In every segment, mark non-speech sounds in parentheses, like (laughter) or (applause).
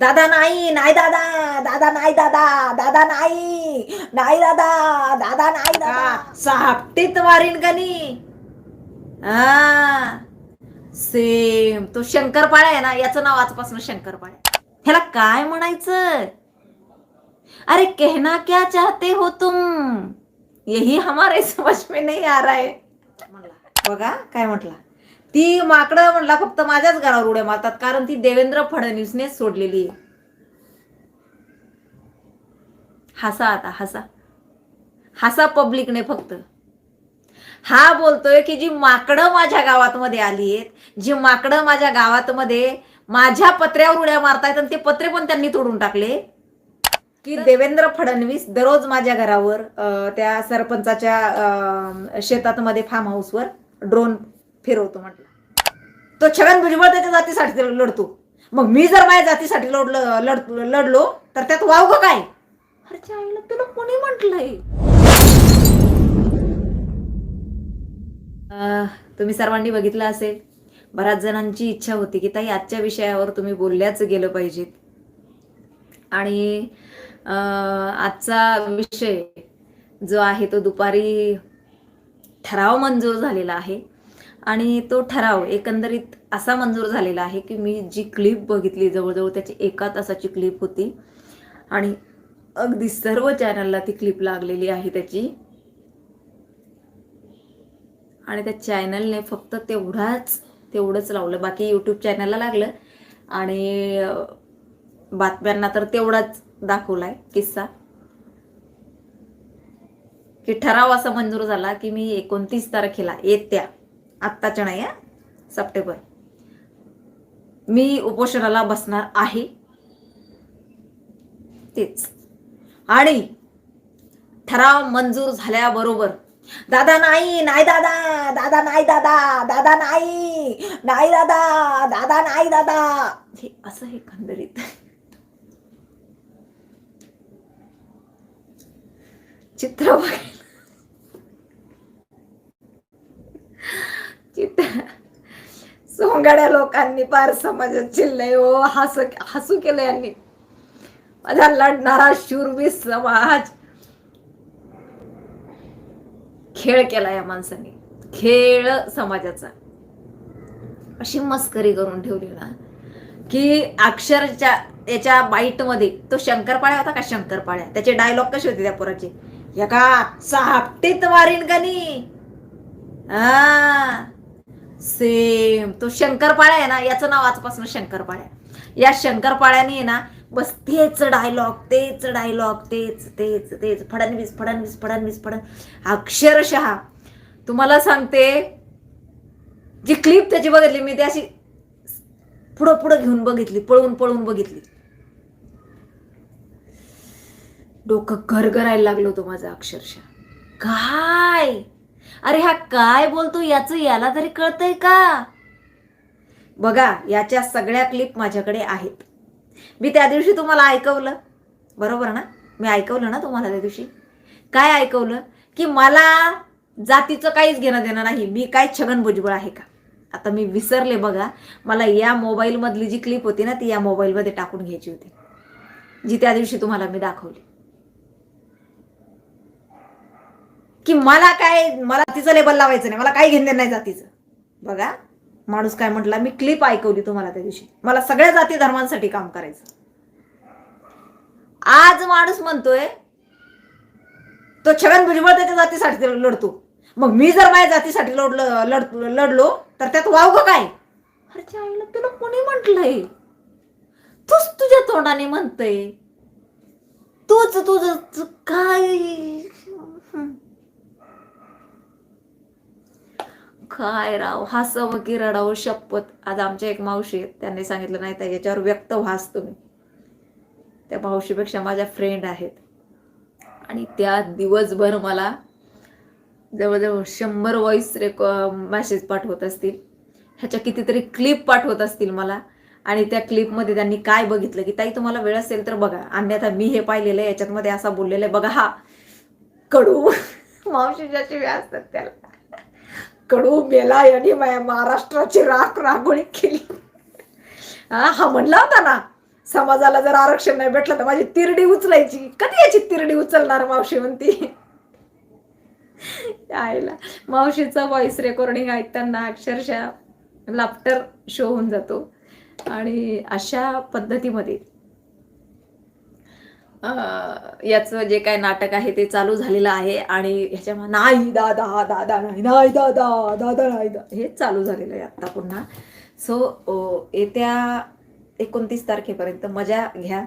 दादा नाही नाही दादा दादा नाही दादा दादा नाही नाही दादा दादा नाही दादा. सापटीत मारीन गणी हा. सेम तो शंकरपाळ्या आहे ना याचं नाव आजपासून शंकरपाळ्या ह्याला काय म्हणायचं? अरे कहना क्या चाहते हो तुम? यही हमारे समझ में नहीं आ रहा है. बघा काय म्हटला? ती माकडं म्हणला फक्त माझ्याच घरावर उड्या मारतात कारण ती देवेंद्र फडणवीसने सोडलेली आहे. हसा आता हसा. हसा पब्लिकने फक्त. हा बोलतोय की जी माकडं माझ्या गावात मध्ये आली आहेत जी माकडं माझ्या गावात मध्ये माझ्या पत्र्यावर उड्या मारतायत आणि ते पत्रे पण त्यांनी तोडून टाकले की देवेंद्र फडणवीस दररोज माझ्या घरावर त्या सरपंचाच्या शेतात मध्ये फार्म हाऊसवर ड्रोन फिरवतो म्हटलं. तो छगन भुजबळ त्याच्या जातीसाठी लढतो. मग मी जर माझ्या जातीसाठी लढलं लढ लढलो तर त्यात वाव ग काय? अरे आईला तुला कोणी म्हटलंय? तुम्ही सर्वांनी बघितलं असेल बऱ्याच जणांची इच्छा होती की ताई आजच्या विषयावर तुम्ही बोलल्याच गेलं पाहिजेत. आणि आजचा विषय जो आहे तो दुपारी ठराव मंजूर झालेला आहे. आणि तो ठराव एकंदरीत असा मंजूर झालेला आहे की मी जी क्लिप बघितली जवळजवळ त्याची एका तासाची क्लिप होती. आणि अगदी सर्व चॅनलला ती क्लिप लागलेली आहे त्याची. आणि त्या चॅनलने फक्त तेवढाच तेवढंच लावलं. बाकी यूट्यूब चॅनलला लागलं. आणि बातम्यांना तर तेवढाच दाखवलाय किस्सा. की ठराव असा मंजूर झाला की मी एकोणतीस तारखेला येत्या. आत्ताच्या नाही आहे सप्टेंबर. मी उपोषणाला बसणार आहे. तेच. आणि ठराव मंजूर झाल्याबरोबर दादा नाही नाही दादा दादा नाही दादा दादा नाही नाही दादा दादा नाही दादा. हे असं हे खंदरीत चित्र बघायला. चित्र सोंगाड्या लोकांनी पार समाजात चिल्लय ओ हस हसू केलं यांनी. माझा लढणारा शूरवीर समाज. खेळ केला या माणसाने. खेळ समाजाचा. अशी मस्करी करून ठेवली ना की अक्षरच्या त्याच्या बाईटमध्ये तो शंकरपाळ्या होता का शंकरपाळ्या? त्याचे डायलॉग कसे होते त्या पोराचे? एका चापटीत मारीन नी? हा सेम तो शंकरपाळ्या आहे ना याचं नाव आजपासून शंकरपाळ्या या शंकरपाळ्याने आहे ना बस तेच डायलॉग तेच डायलॉग तेच तेच तेच फडणवीस फडणवीस फडणवीस फडण अक्षरशः तुम्हाला सांगते जी क्लिप त्याची बघितली मी ती अशी पुढं पुढं घेऊन बघितली पळून पळून बघितली. डोकं घरघरायला लागलं होतं माझं अक्षरशः. काय? अरे हा काय बोलतो याचं याला तरी कळतंय का? बघा याच्या सगळ्या क्लिप माझ्याकडे आहेत. मी त्या दिवशी तुम्हाला ऐकवलं. बरोबर ना? मी ऐकवलं ना तुम्हाला त्या दिवशी? काय ऐकवलं? की मला जातीचं काहीच घेणं देणं नाही. मी काय छगन भुजबळ आहे का? आता मी विसरले बघा. मला या मोबाईलमधली जी क्लिप होती ना ती या मोबाईलमध्ये टाकून घ्यायची होती. जी त्या दिवशी तुम्हाला मी दाखवली. की मला काय मला तिचं लेबल लावायचं नाही मला काही घेणं नाही जातीचं. बघा माणूस काय म्हटला मी क्लिप ऐकवली तुम्हाला त्या दिवशी. मला सगळ्या जाती धर्मांसाठी काम करायचं. आज माणूस म्हणतोय तो छगन भुजबळ त्याच्या जातीसाठी लढतो. मग मी जर माझ्या जातीसाठी लढलं लढ लढलो तर त्यात वाव ग काय? अरे आईला तुला कोणी म्हटलंय? तूच तुझ्या तोंडाने म्हणतय. तूच तुझ काय हं. काय राव. हसावं की रडावं शपथ. आज आमच्या एक मावशी आहेत. त्यांनी सांगितलं नाही तर याच्यावर व्यक्त व्हास तुम्ही. त्या मावशीपेक्षा माझ्या फ्रेंड आहेत. आणि त्या दिवसभर मला जवळजवळ शंभर व्हॉइस रेकॉ मॅसेज पाठवत असतील. ह्याच्या कितीतरी क्लिप पाठवत असतील मला. आणि त्या क्लिपमध्ये त्यांनी काय बघितलं की ताई तुम्हाला वेळ असेल तर बघा. अन्यथा मी हे पाहिलेलं आहे. याच्यातमध्ये असा बोललेलं आहे. बघा हा. कडू. (laughs) मावशी ज्याची वेळ असतात त्याला. कडू मेला यांनी माझ्या महाराष्ट्राची राख रांगोळी केली. हा हा म्हणला होता ना समाजाला जर आरक्षण नाही भेटलं तर माझी तिरडी उचलायची. कधी याची तिरडी उचलणार मावशी म्हणती? आईला मावशीचं व्हॉइस रेकॉर्डिंग ऐकताना अक्षरशः लाफ्टर शो होऊन जातो. आणि अशा पद्धतीमध्ये याचं जे काय नाटक आहे ते चालू झालेलं आहे आणि ह्याच्या नाही दादा दादा नाही नाही दादा दादा नाही दा हे चालू झालेलं आहे आत्ता पुन्हा. सो येत्या एकोणतीस तारखेपर्यंत मजा घ्या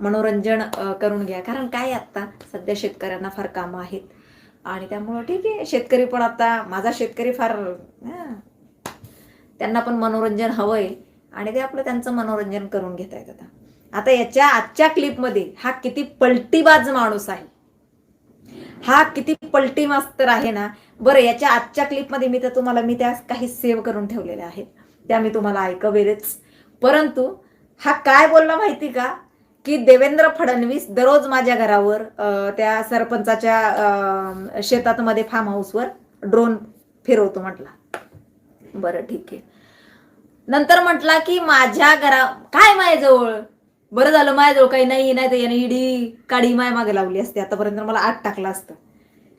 मनोरंजन करून घ्या. कारण काय आत्ता? सध्या शेतकऱ्यांना फार कामं आहेत. आणि त्यामुळं ठीक आहे. शेतकरी पण आता माझा शेतकरी फार त्यांना पण मनोरंजन हवंय. आणि ते आपलं त्यांचं मनोरंजन करून घेत आहेत आता. आता याच्या आजच्या क्लिपमध्ये हा किती पलटीबाज माणूस आहे. हा किती पलटी मास्तर आहे ना. बरं याच्या आजच्या क्लिपमध्ये मी तर तुम्हाला मी त्या काही सेव्ह करून ठेवलेल्या आहेत. त्या मी तुम्हाला ऐकवेलच. परंतु हा काय बोलला माहिती का? की देवेंद्र फडणवीस दररोज माझ्या घरावर त्या सरपंचाच्या शेतातमध्ये फार्म हाऊसवर ड्रोन फिरवतो म्हटला. बरं ठीक आहे. नंतर म्हटला की माझ्या घरा काय माझ्याजवळ? बरं झालं माझ्याजवळ काही नाही नाही तर याने इडी काडी माय मागे लावली असते. आतापर्यंत मला आत टाकलं असतं.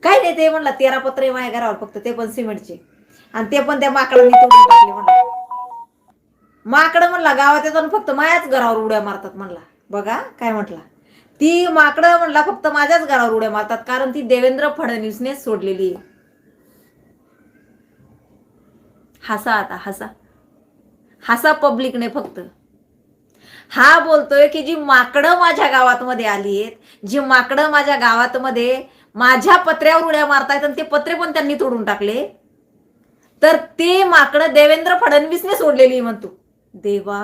काय नाही ते म्हणला तेरा पत्र आहे माझ्या घरावर फक्त ते पण सिमेंटचे. आणि ते पण त्या माकडांनी तोडून टाकले म्हणला. माकडं म्हणला गावात येतो फक्त माझ्याच घरावर उड्या मारतात म्हणला. बघा काय म्हटला. ती माकडं म्हणला फक्त माझ्याच घरावर उड्या मारतात कारण ती देवेंद्र फडणवीसने सोडलेली आहे. हसा आता हसा. हसा पब्लिकने फक्त. हा बोलतोय की जी माकडं माझ्या गावात मध्ये आली आहेत जी माकडं माझ्या गावात मध्ये माझ्या पत्र्यावर उड्या मारतायत आणि ते पत्रे पण त्यांनी तोडून टाकले तर ते माकडं देवेंद्र फडणवीसने सोडलेली म्हणतो देवा!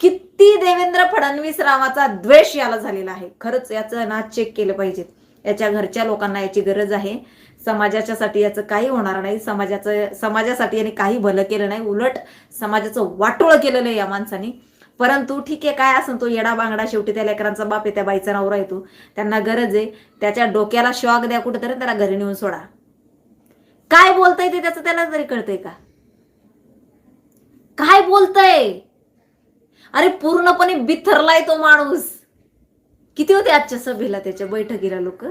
किती देवेंद्र फडणवीस रावाचा द्वेष याला झालेला आहे. खरंच याचं ना चेक केलं पाहिजे याच्या घरच्या लोकांना याची गरज आहे. समाजाच्यासाठी याचं काही होणार नाही. समाजाचं समाजासाठी याने काही भलं केलं नाही. उलट समाजाचं वाटोळं केलेलं आहे या माणसाने. परंतु ठीक आहे काय असं तो येडा बांगडा शेवटी त्या लेकरांचा बाप आहे त्या बाईचा नवरा येतो त्यांना गरज आहे त्याच्या डोक्याला शॉक द्या कुठेतरी त्याला घरी नेऊन सोडा. काय बोलतय ते त्याचं त्याला तरी कळतंय का? काय बोलतय? अरे पूर्णपणे बिथरलाय तो माणूस. किती होते आजच्या सभेला त्याच्या बैठकीला लोक?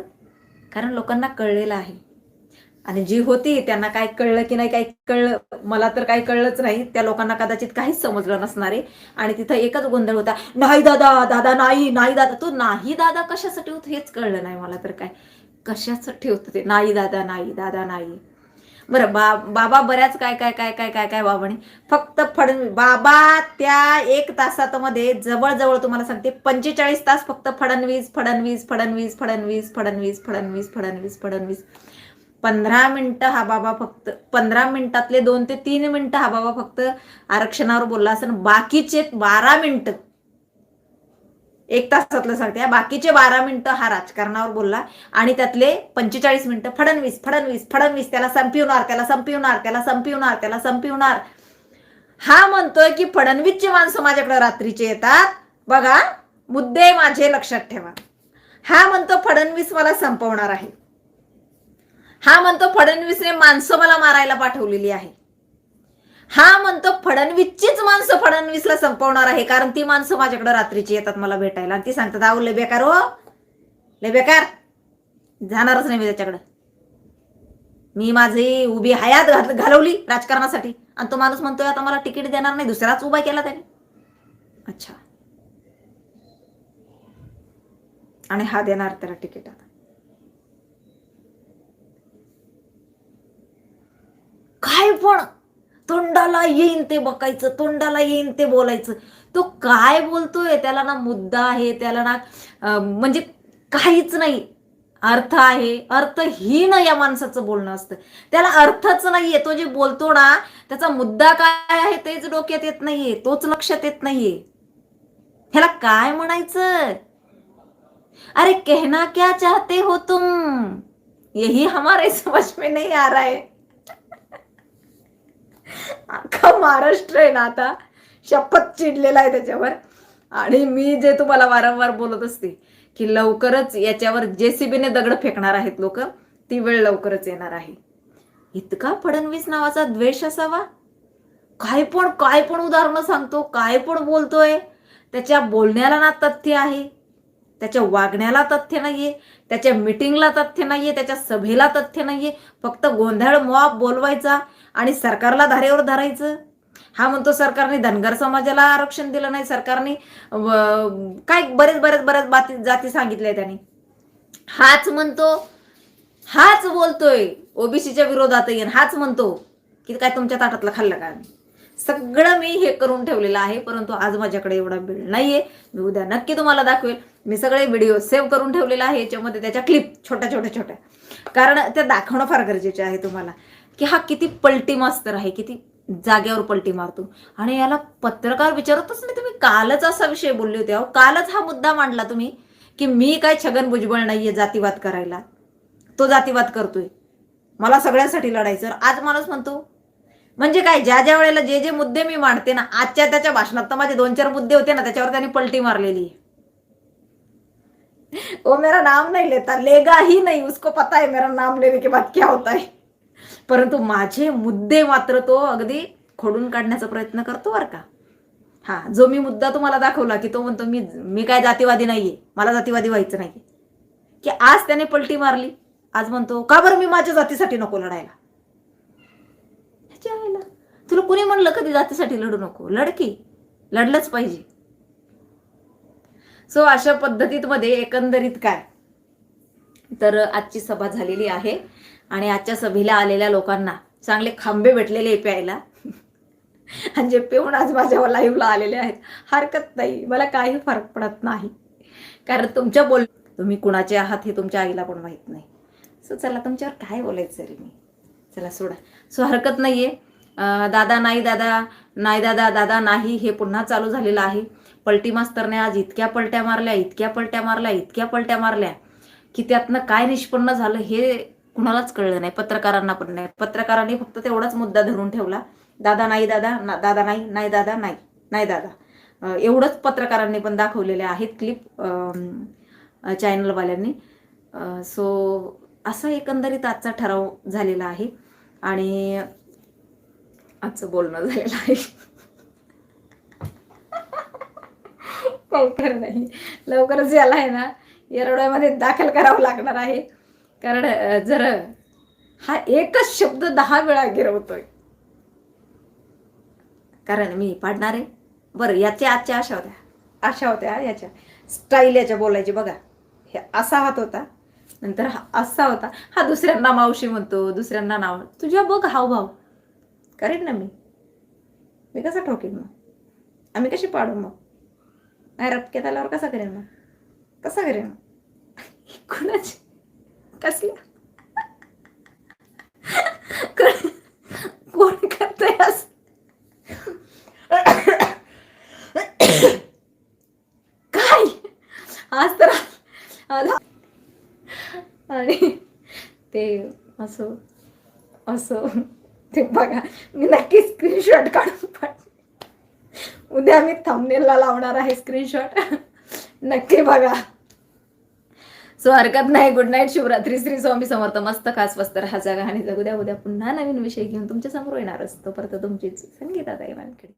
कारण लोकांना कळलेलं आहे. आणि जी होती त्यांना काय कळलं की नाही काय कळलं मला तर काही कळलंच नाही. त्या लोकांना कदाचित काहीच समजलं नसणारे आणि तिथं एकच गोंधळ होता नाही दादा दादा नाही नाही दादा. तो नाही दादा कशासाठी होतो? हेच कळलं नाही मला तर काय. कशासाठी होतं ते? नाही दादा नाही दादा नाही. बरं बा बाबा बऱ्याच काय काय काय काय काय काय बाबाने फक्त फडणवीस बाबा त्या एक तासात मध्ये जवळजवळ तुम्हाला सांगते पंचेचाळीस तास फक्त फडणवीस फडणवीस फडणवीस फडणवीस फडणवीस फडणवीस फडणवीस फडणवीस. पंधरा मिनिटं हा बाबा फक्त पंधरा मिनिटातले दोन ते तीन मिनिटं हा बाबा फक्त आरक्षणावर बोलला असं बाकीचे बारा मिनिटं एक तासातलं सांगते बाकीचे बारा मिनिटं हा राजकारणावर बोलला आणि त्यातले पंचेचाळीस मिनिटं फडणवीस फडणवीस फडणवीस त्याला संपिवणार त्याला संपिवणार त्याला संपवणार त्याला संपवणार. हा म्हणतोय की फडणवीसची माणसं माझ्याकडे रात्रीचे येतात. बघा मुद्दे माझे लक्षात ठेवा. हा म्हणतो फडणवीस मला संपवणार आहे. हा म्हणतो फडणवीसने माणसं मला मारायला पाठवलेली आहे. हा म्हणतो फडणवीसचीच माणसं फडणवीसला संपवणार आहे कारण ती माणसं माझ्याकडे रात्रीची येतात मला भेटायला. आणि ती सांगतात अहो लय बेकार हो. लय बेकार. जाणारच नाही मी त्याच्याकडं. मी माझी उभी हयात घालवली राजकारणासाठी. आणि तो माणूस म्हणतोय आता मला तिकीट देणार नाही दुसराच उभा केला त्याने. अच्छा. आणि हा देणार त्याला तिकीट आता काय पण तोंडाला येईन ते बघायचं तोंडाला येईन ते बोलायचं. तो काय बोलतोय त्याला ना मुद्दा आहे त्याला ना म्हणजे काहीच नाही. अर्थ आहे अर्थहीन या माणसाचं बोलणं असतं. त्याला अर्थच नाहीये. तो जे बोलतो ना त्याचा मुद्दा काय आहे तेच डोक्यात येत नाहीये तोच लक्षात येत नाहीये. ह्याला काय म्हणायचं? अरे कहना क्या चाहते हो तुम? यही हमारे (laughs) समझ में नहीं आ रहा है. अख्खा महाराष्ट्र आहे ना आता. शपथ चिडलेला आहे त्याच्यावर. आणि मी जे तुम्हाला वारंवार बोलत असते की लवकरच याच्यावर जेसीबीने दगड फेकणार आहेत लोक ती वेळ लवकरच येणार आहे. इतका फडणवीस नावाचा द्वेष असावा? काय पण काय पण उदाहरणं सांगतो काय पण बोलतोय त्याच्या बोलण्याला ना तथ्य आहे. त्याच्या वागण्याला तथ्य नाहीये त्याच्या मिटिंगला तथ्य नाहीये त्याच्या सभेला तथ्य नाहीये. फक्त गोंधळ मॉब बोलवायचा आणि सरकारला धारेवर धरायचं? हा म्हणतो सरकारने धनगर समाजाला आरक्षण दिलं नाही सरकारने काय बरेच बरेच बरेच बाती जाती सांगितल्या त्याने. हाच म्हणतो हाच बोलतोय ओबीसीच्या विरोधात येईन हाच म्हणतो की काय तुमच्या ताटातलं खाल्लं का सगळं मी हे करून ठेवलेलं आहे परंतु आज माझ्याकडे एवढा वेळ नाहीये. मी उद्या नक्की तुम्हाला दाखवेल. मी सगळे व्हिडिओ सेव्ह करून ठेवलेला आहे याच्यामध्ये त्याच्या क्लिप छोट्या छोट्या छोट्या. कारण त्या दाखवणं फार गरजेचे आहे तुम्हाला. की हा किती पलटी मास्तर आहे किती जाग्यावर पलटी मारतो. आणि याला पत्रकार विचारतच नाही तुम्ही कालच असा विषय बोलले होते अहो. कालच हा मुद्दा मांडला तुम्ही की मी काय छगन भुजबळ नाहीये जातीवाद करायला. तो जातीवाद करतोय. मला सगळ्यांसाठी लढायचं आज माणूस म्हणतो म्हणजे काय ज्या ज्या वेळेला जे जे मुद्दे मी मांडते ना आजच्या त्याच्या भाषणात तर माझे दोन चार मुद्दे होते ना त्याच्यावर त्यांनी पलटी मारलेली आहे. ओ मेरा नाम नहीं लेता लेगा ही नहीं उसको पता है मेरा नाम लेने के बाद क्या होता है. परंतु माझे मुद्दे मात्र तो अगदी खोडून काढण्याचा प्रयत्न करतो बरं का. हा जो मी मुद्दा तुम्हाला दाखवला की तो म्हणतो मी मी काय जातीवादी नाहीये मला जातीवादी व्हायचं नाहीये. की आज त्याने पलटी मारली आज म्हणतो का बरं मी माझ्या जातीसाठी नको लढायला? तुला कुणी म्हणलं कधी जातीसाठी लढू नको? लढकी लढलंच पाहिजे. सो अशा पद्धतीत मध्ये एकंदरीत काय? तर आजची सभा झालेली आहे. आणि आजच्या सभेला आलेल्या लोकांना चांगले खांबे भेटलेले आहे प्यायला. आणि जे पिऊन आज माझ्या लाईव्हला आलेले आहेत. हरकत नाही. मला काही फरक पडत नाही. कारण तुमच्या बोल तुम्ही कुणाचे आहात हे तुमच्या आईला पण माहीत नाही. सो चला तुमच्यावर काय बोलायचं रे मी? चला सोडा. सो हरकत नाहीये. आहे दादा नाही दादा नाही दादा दादा नाही हे पुन्हा चालू झालेलं आहे. पलटी मास्तरने आज इतक्या पलट्या मारल्या इतक्या पलट्या मारल्या इतक्या पलट्या मारल्या की त्यातनं काय निष्पन्न झालं हे कुणालाच कळलं नाही पत्रकारांना पण नाही. पत्रकारांनी फक्त तेवढाच मुद्दा धरून ठेवला. दादा नाही दादा ना- दादा नाही नाही दादा नाही नाही दादा. एवढंच पत्रकारांनी पण दाखवलेले आहेत क्लिप चॅनलवाल्यांनी सो असा एकंदरीत आजचा ठराव झालेला आहे. आणि आजचं बोलणं झालेलं आहे. लवकर नाही. लवकरच याला आहे ना येरवड्यामध्ये दाखल करावं लागणार आहे. कारण जर हा एकच शब्द दहा वेळा गिरवतोय. कारण मी पाडणार आहे. बरं याच्या आजच्या आशा होत्या. आशा होत्या याच्या. स्टाईल याच्या बोलायची बघा. हे असा हात होता. नंतर हा असा होता. हा दुसऱ्यांना मावशी म्हणतो दुसऱ्यांना नाव. तुझ्या बघ हावभाव. करेन ना मी. मी कसा ठोकेन मग? आम्ही कशी पाडू मग? नाही रटक्यात आल्यावर कसा करेन मग? कसा करेन मग? (laughs) कुणाची? कसल्या कोण- करतोय असं? काय? आज तर आला. आणि ते असं असं ते बघा मी नक्की स्क्रीनशॉट काढून पण उद्या मी थंबनेलला लावणार आहे स्क्रीनशॉट नक्की बघा. सो हरकत नाही. Good night Shivratri Shri Swami Samarth. मस्त खास वस्त राहा जागा आणि जगू द्या. उद्या पुन्हा नवीन विषय घेऊन तुमच्यासमोर येणार असतो. परत तुमचीच संगीता ताई वानखेडे